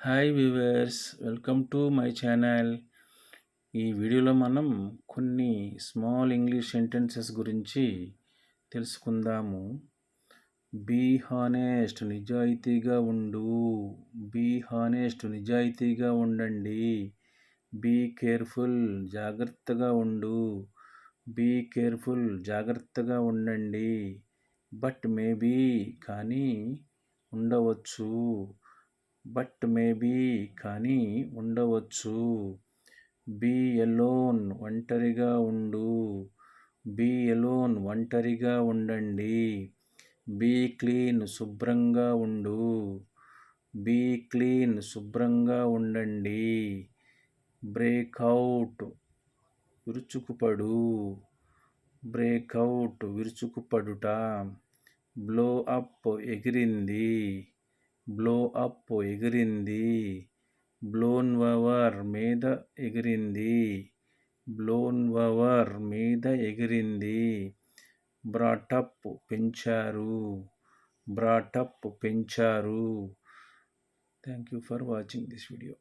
Hi viewers welcome to my channel ఈ వీడియోలో మనం కొన్ని స్మాల్ ఇంగ్లీష్ సెంటెన్సెస్ గురించి తెలుసుకుందాము. బీ హానెస్ట్ నిజాయితీగా ఉండు. బీ హానెస్ట్ నిజాయితీగా ఉండండి. బీ కేర్ఫుల్ జాగ్రత్తగా ఉండు. బీ కేర్ఫుల్ జాగ్రత్తగా ఉండండి. బట్ మేబీ కానీ ఉండవచ్చు. బట్ మేబీ కానీ ఉండవచ్చు. బీ ఎలోన్ ఒంటరిగా ఉండు. బీ ఎలోన్ ఒంటరిగా ఉండండి. బీ క్లీన్ శుభ్రంగా ఉండు. బీ క్లీన్ శుభ్రంగా ఉండండి. బ్రేక్అవుట్ విరుచుకుపడు. బ్రేక్అవుట్ విరుచుకుపడుట. బ్లో అప్ ఎగిరింది. బ్లో అప్ ఎగిరింది. బ్లోన్వవర్ మీద ఎగిరింది. బ్లోన్వవర్ మీద ఎగిరింది. బ్రాటప్ పెంచారు. బ్రాటప్ పెంచారు. Thank you for watching this video.